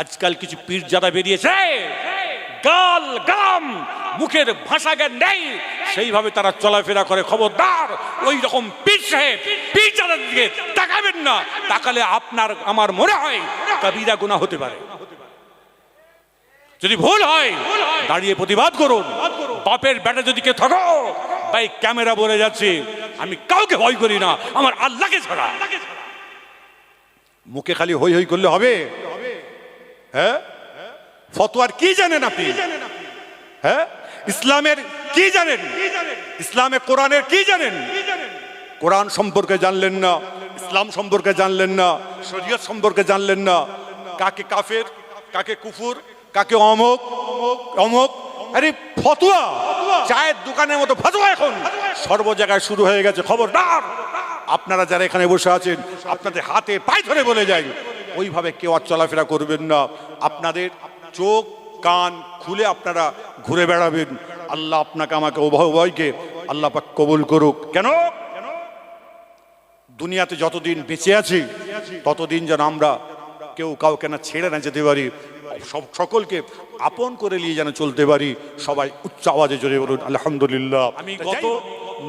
আজকাল কিছু পীর যারা বেরিয়েছে, গাল গাম, মুখের ভাষা জ্ঞান নেই, সেইভাবে তারা চলাফেরা করে। খবরদার ওই রকম সাহেব দিকে তাকাবেন না, তাকালে আপনার, আমার মনে হয় কবিরা গুণা হতে পারে। যদি ভুল হয়, দাঁড়িয়ে প্রতিবাদ করুন। বাপের বেটা যদি কে থাকো ভাই, ক্যামেরা বলে যাচ্ছে, আমি কাউকে ভয় করি না, আমার আল্লাহকে ছাড়া। মুখে খালি হই হই করলে হবে? হ্যাঁ? ফতোয়ার কি জানেন আপনি? হ্যাঁ? ইসলামের কি জানেন? ইসলামে কোরআনের কি জানেন? কোরআন সম্পর্কে জানলেন না, ইসলাম সম্পর্কে জানলেন না, শরীয়ত সম্পর্কে জানলেন না। কাকে কাফের, কাকে কুফুর, কাকে অমক অমক। আরে, ফতোয়া! চায়ের দোকানের মতো ফতোয়া এখন। সর্ব জায়গায় শুরু হয়ে গেছে খবরদার। আপনারা যারা এখানে বসে আছেন, আপনাদের হাতে পায়ে ধরে বলে যায় ওইভাবে কেউ আর চলাফেরা করবেন না। আপনাদের চোখ, কান খুলে আপনারা ঘুরে বেড়াবেন। আল্লাহ আপনাকে, আমাকে উভয় উভয়কে আল্লাহ পাক কবুল করুক। কেন? দুনিয়াতে যতদিন বেঁচে আছি, ততদিন যেন আমরা কেউ কাউকে না ছেড়ে না যেতে পারি। সব সকলকে আপন করে নিয়ে যেন চলতে পারি। সবাই উচ্চ আওয়াজে জোরে বলুন, আলহামদুলিল্লাহ। আমি গত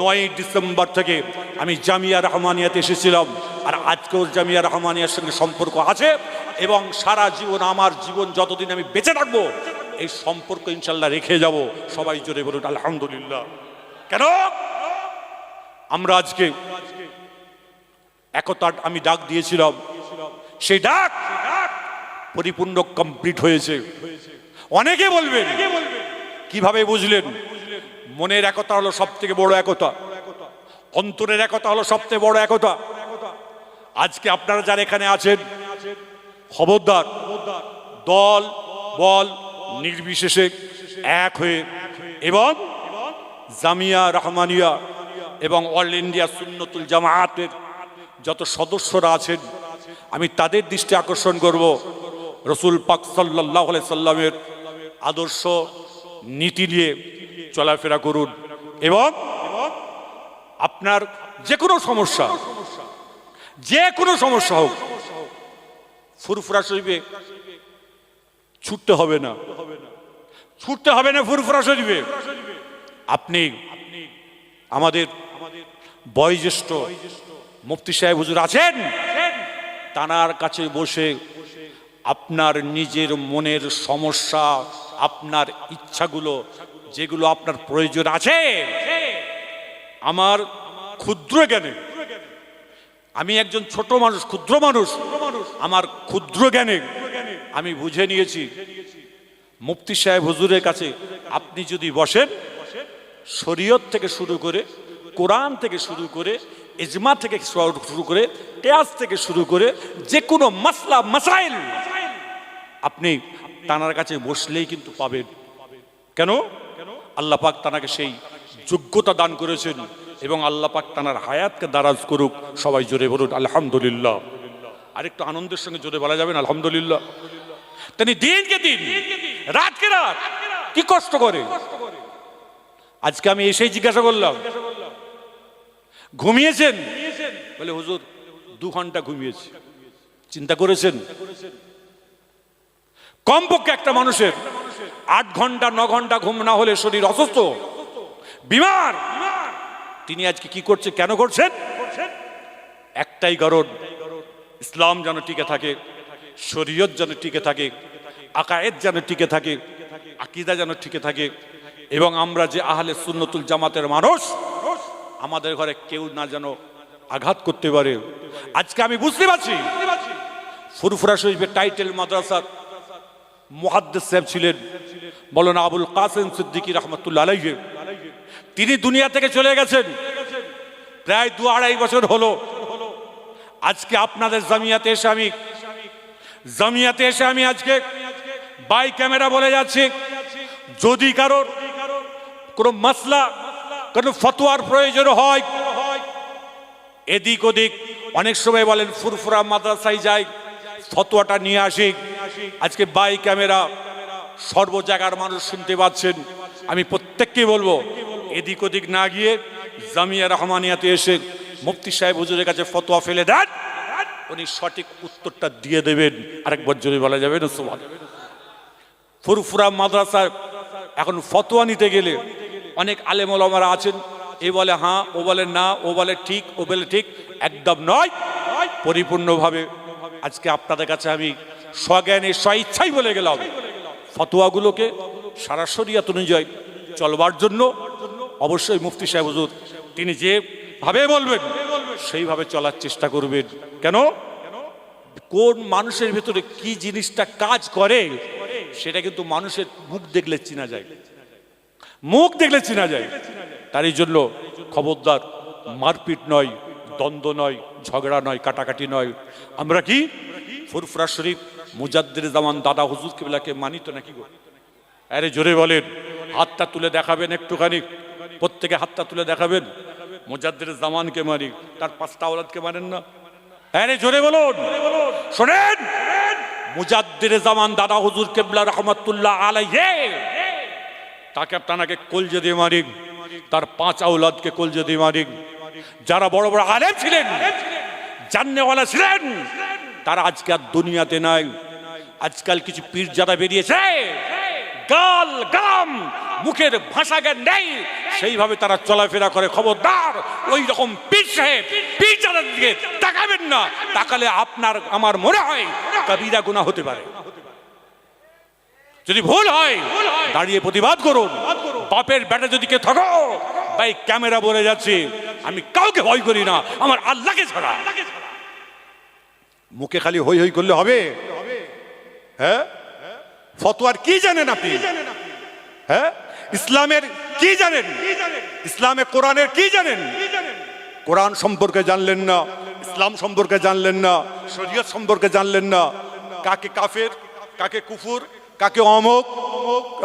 নয় ডিসেম্বর থেকে আমি জামিয়া রহমানিয়াতে এসেছিলাম। আর আজকেও জামিয়া রহমানিয়ার সঙ্গে সম্পর্ক আছে এবং সারা জীবন, আমার জীবন যতদিন আমি বেঁচে থাকব, এই সম্পর্ক ইনশাল্লাহ রেখে যাব। সবাই জোরে বলুন, আলহামদুলিল্লাহ। কেন? আমরা আজকে একতার, আমি ডাক দিয়েছিলাম। সেই ডাক পরিপূর্ণ কমপ্লিট হয়েছে। অনেকে বলবেন, কীভাবে বুঝলেন? মনের একতা হলো সব থেকে বড় একতা। অন্তরের একতা হলো সবচেয়ে বড় একতা। আজকে আপনারা যারা এখানে আছেন, খবরদার, দল, বল নির্বিশেষে এক হয়ে এবং জামিয়া রহমানিয়া এবং অল ইন্ডিয়া সুন্নতুল জামায়াতের যত সদস্যরা আছেন, আমি তাদের দৃষ্টি আকর্ষণ করব। রসুল পাক সাল্লাহ সাল্লামের আদর্শ, নীতি নিয়ে চলাফেরা করুন এবং আপনার যে কোনো সমস্যা যে কোনো সমস্যা হোক, ফুরফুরা শরীফে ছুটতে হবে না। ছুটতে হবে না ফুরফুরা শরীফে। আপনি আমাদের বয়োজ্যেষ্ঠ মুফতি সাহেব হুজুর আছেন? তানার কাছে বসে আপনার নিজের মনের সমস্যা, আপনার ইচ্ছাগুলো, যেগুলো আপনার প্রয়োজন আছে, আমার ক্ষুদ্র জ্ঞানে আমি একজন ছোট মানুষ, ক্ষুদ্র মানুষ। আমার ক্ষুদ্র জ্ঞানে আমি বুঝে নিয়েছি। মুফতি সাহেব হুজুরের কাছে, আপনি যদি বসেন, শরীয়ত থেকে শুরু করে, কোরআন থেকে শুরু করে, ইজমা থেকে শুরু করে, কেয়াস থেকে শুরু করে, যে কোনো মাসলা, মাসাইল আপনি তানার কাছে বসলেই কিন্তু পাবেন। কেন? আল্লাহ পাক তানাকে সেই যোগ্যতা দান করেছেন। এবং আল্লাহ পাক তানার হায়াতকে দারাজ করুক, সবাই জোরে বলুন, আলহামদুলিল্লাহ। আরেকটু আনন্দের সঙ্গে জোরে বলা যাবেন আলহামদুলিল্লাহ। তিনি দিনকে দিন, রাতকে রাত, কি কষ্ট করে। আজকে আমি এসেই জিজ্ঞাসা করলাম, ঘুমিয়েছেন? বলে, হুজুর, দু ঘণ্টা ঘুমিয়েছি। চিন্তা করেছেন? কমপক্ষে একটা মানুষের আট ঘণ্টা, ন ঘণ্টা ঘুম না হলে শরীর অসুস্থ, বিমার তিনি আজকে কি করছে, কেন করছেন? একটাই কারণ, ইসলাম যেন টিকে থাকে, শরীয়ত যেন টিকে থাকে আকায়েত যেন টিকে থাকে, আকিদা যেন টিকে থাকে, এবং আমরা যে আহলে সুন্নতুল জামাতের মানুষ, আমাদের ঘরে কেউ না যেন আঘাত করতে পারে। আজকে আমি বুঝতে পারছি, ফুরফুরা শরীফের টাইটেল মাদ্রাসার মুহাদ্দিস সাহেব ছিলেন বলেন আবুল কাসেম সিদ্দিকী রহমতুল্লাহ আলাইহি। তিনি দুনিয়া থেকে চলে গেছেন। প্রায় দু আড়াই বছর হলো। আজকে আপনাদের জামিয়াতে এসে আমি জামিয়াতে এসে আমি আজকে বাই ক্যামেরা বলে যাচ্ছি। যদি কারোর কোনো মাসলা, কোনো ফতোয়ার প্রয়োজন হয়, এদিক ওদিক অনেক সময় বলেন, ফুরফুরা মাদ্রাসায় যাই, ফতোয়াটা নিয়ে আসি। আজকে বাই ক্যামেরা সর্ব জায়গার মানুষ শুনতে পাচ্ছেন। আমি প্রত্যেককে বলব এদিক ওদিক না গিয়ে জামিয়া রহমানিয়াতে এসে মুফতি সাহেব হুজুরের কাছে ফতোয়া ফেলে দেন, উনি সঠিক উত্তরটা দিয়ে দেবেন। আরেকবার যদি বলা যাবে না ফুরফুরা মাদ্রাসায় এখন ফতোয়া নিতে গেলে অনেক আলেম ওলামারা আছেন, এ বলে হ্যাঁ ও বলে না, ও বলে ঠিক, ও বলে ঠিক, একদম নয়। পরিপূর্ণভাবে আজকে আপনাদের কাছে আমি স্বজ্ঞানে স্বইচ্ছাই বলে গেলাম। ফতোয়াগুলোকে সারা শরিয়াত অনুযায়ী চলবার জন্য অবশ্যই মুফতি সাহেব হুজুর, তিনি যেভাবে বলবেন, সেইভাবে চলার চেষ্টা করবেন। কেন? কোন মানুষের ভেতরে কি জিনিসটা কাজ করে, সেটা কিন্তু মানুষের মুখ দেখলে চেনা যায়। মুখ দেখলে চেনা যায়। তারই জন্য খবরদার, মারপিট নয়, দ্বন্দ্ব নয়, ঝগড়া নয়, কাটাকাটি নয়। আমরা কি? ফুরফুরা শরীফ মুজাদ্দের জামান দাদা হুজুর কিবলাকে মানিত নাকি আরে জোরে বলেন, হাতটা তুলে দেখাবেন একটুখানি। প্রত্যেকে হাতটা তুলে দেখাবেন। মুজাদ্দের জামানকে মানি তার পাঁচটা আওলাদকে মারেন না। মুজাদ্দের জামান দাদা তাকে দিয়ে তার পাঁচ দিয়ে যারা বড় বড় ছিলেন ছিলেন, তারা আজকে আর দুনিয়াতে নাই। আজকাল কিছু পীর যারা বেরিয়েছে গাল গাম, মুখের ভাষা জ্ঞান নেই। সেইভাবে তারা চলাফেরা করে। খবরদার ওই রকম পীর যাদের দিকে তাকাবেন না। তাকালে আপনার, আমার মনে হয় কবিরা গুণা হতে পারে। যদি ভুল হয়, দাঁড়িয়ে প্রতিবাদ করুন। বাপের ব্যাটা যদি কে থাকো, ভাই, ক্যামেরা বলে যাচ্ছে, আমি কাউকে ভয় করি না। আমার আল্লাহকে ছাড়া। মুখে খালি হই হই করলে হবে? হ্যাঁ? ফতোয়ার কি জানেন আপনি? হ্যাঁ? ইসলামের কি জানেন? ইসলামে কোরআনের কি জানেন? কোরআন সম্পর্কে জানলেন না ইসলাম সম্পর্কে জানলেন না শরীয়ত সম্পর্কে জানলেন না। কাকে কাফের কাকে কুফুর কাকে অমক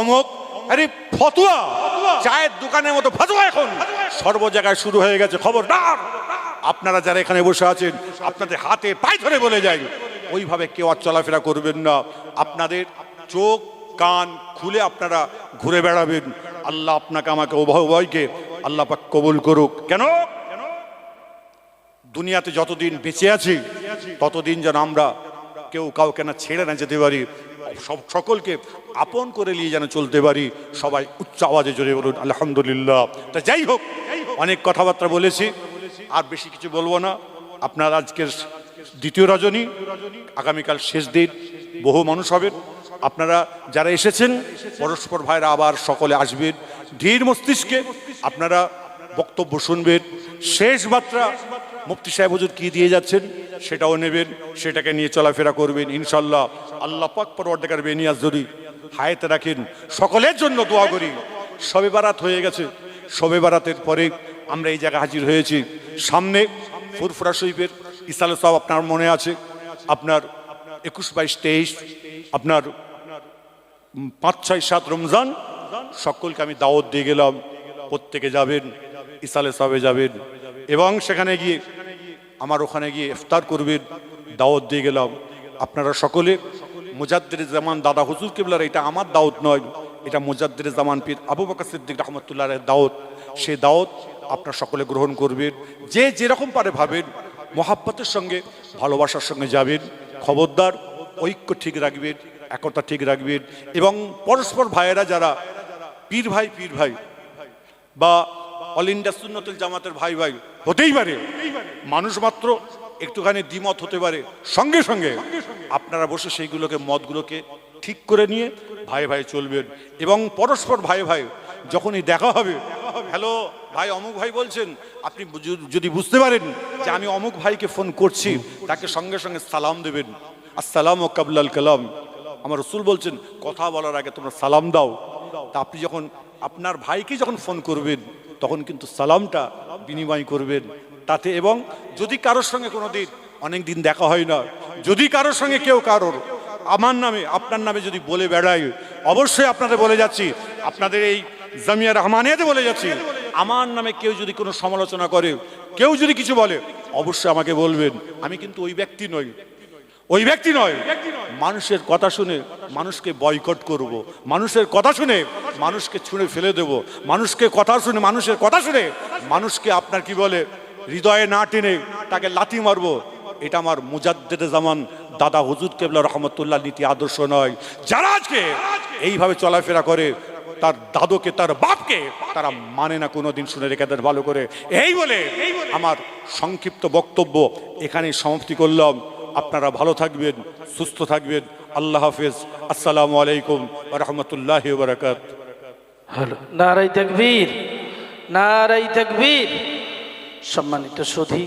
অমক। আরে ফতুয়া! চায়ের দোকানের মতো ফতুয়া এখন। সর্ব জায়গায় শুরু হয়ে গেছে খবরদার। আপনারা যারা এখানে বসে আছেন আপনাদের হাতে পায়ে ধরে বলে যায় ওইভাবে কেউ আর চলাফেরা করবেন না। আপনাদের চোখ, কান খুলে আপনারা ঘুরে বেড়াবেন। আল্লাহ আপনাকে, আমাকে উভয় উভয়কে আল্লাহ পাক কবুল করুক। কেন? দুনিয়াতে যতদিন বেঁচে আছি, ততদিন যেন আমরা কেউ কাউকে না ছেড়ে না যেতে পারি। সব সকলকে আপন করে নিয়ে যেন চলতে পারি। সবাই উচ্চ আওয়াজে জোরে বলুন, আলহামদুলিল্লাহ। তা যাই হোক, অনেক কথাবার্তা বলেছি, আর বেশি কিছু বলব না। আপনার আজকের দ্বিতীয় রজনী, আগামীকাল শেষ দিন, বহু মানুষ হবেন। আপনারা যারা এসেছেন, পরস্পর ভাইরা আবার সকলে আসবেন। ধীর মস্তিষ্কে আপনারা বক্তব্য শুনবেন। শেষ মাত্রা মুফতি সাহেব হুজুর কি দিয়ে যাচ্ছেন সেটাও নেবেন, সেটাকে নিয়ে চলাফেরা করবেন ইনশাল্লাহ আল্লাহ পাক পরবর্তীকার বেনিয়াজ যদি হায়াতে রাখেন, সকলের জন্য দোয়া করি। সবে বারাত হয়ে গেছে। সবে বারাতের পরে আমরা এই জায়গায় হাজির হয়েছি। সামনে ফুরফুরা শরীফের ইসাল সাহেব আপনার মনে আছে? আপনার একুশ বাইশ তেইশ, আপনার পাঁচ, ছয়, সাত রমজান, সকলকে আমি দাওয়াত দিয়ে গেলাম। প্রত্যেকে যাবেন, ইসালে সাহেবে যাবেন। এবং সেখানে গিয়ে, আমার ওখানে গিয়ে ইফতার করবেন, দাওয়াত দিয়ে গেলাম। আপনারা সকলে মুজাদ্দের জামান দাদা হুজুর কেবলার এটা আমার দাওয়াত নয়, এটা মুজাদ্দের জামান পীর আবু বকর সিদ্দিক রহমতুল্লাহ দাওয়াত। সে দাওয়াত আপনারা সকলে গ্রহণ করবেন। যে যেরকম পারে ভাবেন, মহাব্বতের সঙ্গে, ভালোবাসার সঙ্গে যাবেন। খবরদার, ঐক্য ঠিক রাখবেন। একতা ঠিক রাখবেন। এবং পরস্পর ভাইয়েরা যারা পীর ভাই পীর ভাই বা অল ইন্ডিয়া সুন্নতুল জামাতের ভাই ভাই, হতেই পারে। মানুষ মাত্র একটুখানি দ্বিমত হতে পারে। সঙ্গে সঙ্গে আপনারা বসে সেইগুলোকে, মতগুলোকে ঠিক করে নিয়ে ভাই ভাই চলবেন। এবং পরস্পর ভাই ভাই যখনই দেখা হবে, হ্যালো, ভাই অমুক ভাই বলছেন। আপনি যদি বুঝতে পারেন যে আমি অমুক ভাইকে ফোন করছি, তাকে সঙ্গে সঙ্গে সালাম দেবেন। আসসালাম ও কাবলাল কালাম। আমার রসুল বলছেন, কথা বলার আগে তোমরা সালাম দাও। তা আপনি যখন আপনার ভাইকে যখন ফোন করবেন, তখন কিন্তু সালামটা বিনিময় করবেন। তাতে এবং যদি কারোর সঙ্গে কোনো দিন অনেক দিন দেখা হয় না, যদি কারোর সঙ্গে কেউ কারোর, আমার নামে, আপনার নামে যদি বলে বেড়ায় অবশ্যই আপনাদের বলে যাচ্ছি। আপনাদের এই জামিয়া রহমানিয়াতে বলে যাচ্ছি। আমার নামে কেউ যদি কোনো সমালোচনা করে, কেউ যদি কিছু বলে, অবশ্যই আমাকে বলবেন। আমি কিন্তু ওই ব্যক্তি নই। ওই ব্যক্তি নয়। মানুষের কথা শুনে মানুষকে বয়কট করব। মানুষের কথা শুনে মানুষকে ছুঁড়ে ফেলে দেব। মানুষকে কথা শুনে মানুষের কথা শুনে মানুষকে আপনার কি বলে হৃদয়ে না টেনে তাকে লাথি মারবো। এটা আমার মুজাদ্দেদ জামান। দাদা হুজুর কেবলা রহমতুল্লাহ নীতি আদর্শ নয়। যারা আজকে এইভাবে চলাফেরা করে তার দাদুকে তার বাপকে তারা মানে না কোনোদিন শুনে রেখে দেন ভালো করে। এই বলে আমার সংক্ষিপ্ত বক্তব্য এখানেই সমাপ্তি করলাম। আপনারা ভালো থাকবেন, সুস্থ থাকবেন। আল্লাহ হাফেজ। আসসালামু আলাইকুম রহমতুল্লাহ বারাকাত হলো নারাই তাকবীর নারাই তাকবীর। সম্মানিত সুধী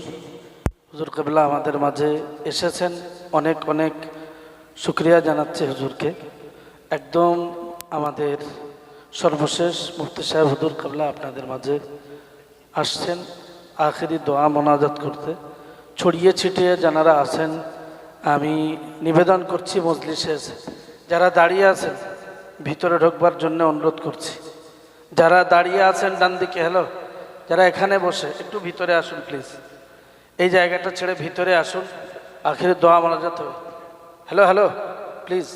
হুজুর কেবলা আমাদের মাঝে এসেছেন। অনেক অনেক শুক্রিয়া জানাচ্ছি হুজুরকে। একদম আমাদের সর্বশেষ মুফতি সাহেব হুজুর কেবলা আপনাদের মাঝে আসছেন। আখেরি দোয়া মোনাজাত করতে। ছড়িয়ে ছিটিয়ে যারা আছেন আমি নিবেদন করছি মজলিসে যারা দাঁড়িয়ে আছেন, ভিতরে ঢোকবার জন্য অনুরোধ করছি। যারা দাঁড়িয়ে আছেন, ডান দিকে হ্যালো যারা এখানে বসে, একটু ভিতরে আসুন প্লিজ এই জায়গাটা ছেড়ে ভিতরে আসুন। আখের দোয়া মোনাজাত হবে। হ্যালো হ্যালো প্লিজ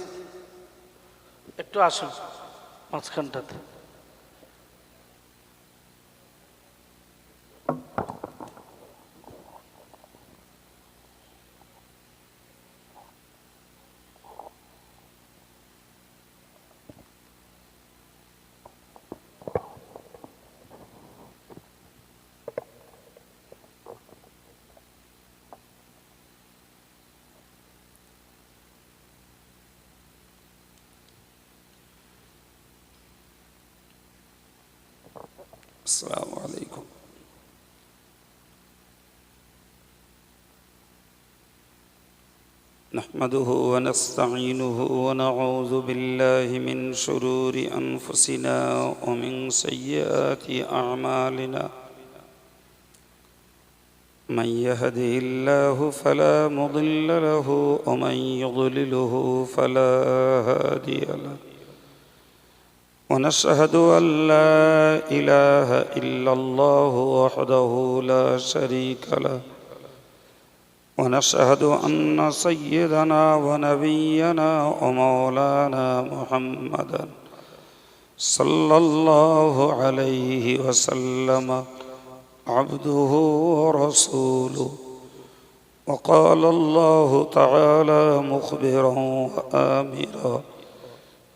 একটু আসুন মাঝখানটাতে। السلام عليكم. نحمده ونستعينه ونعوذ بالله من شرور أنفسنا ومن سيئات أعمالنا. من يهده الله فلا مضل له ومن يضلله فلا هادي له. ونشهد أن لا إله إلا الله وحده لا شريك له. ونشهد أن سيدنا ونبينا ومولانا محمدا صلى الله عليه وسلم عبده ورسوله. وقال الله تعالى مخبرا وآمرا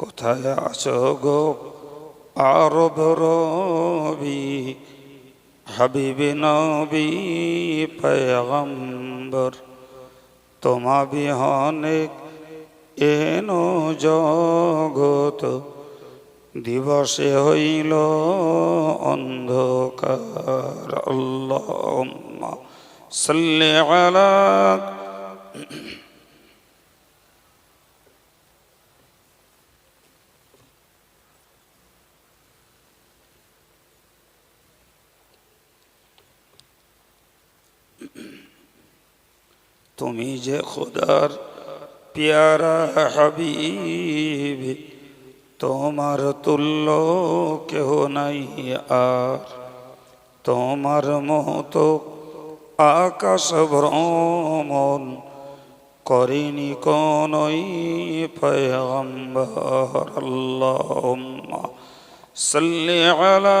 কোথায় আছো গো? আরব রবি, হাবিবি নবী, পয়গম্বর তোমা বিহনে এনো জগত, দিবসে হইল অন্ধকার। আল্লাহ সাল্লি আলা তুমি যে খোদার পিয়ারা হাবিব, তোমার তুল্য কেহ নাই আর। তোমার মতো আকাশ ভ্রমণ করিনি কোনই পয়গম্বর। আল্লাহুম্মা সাল্লি আলা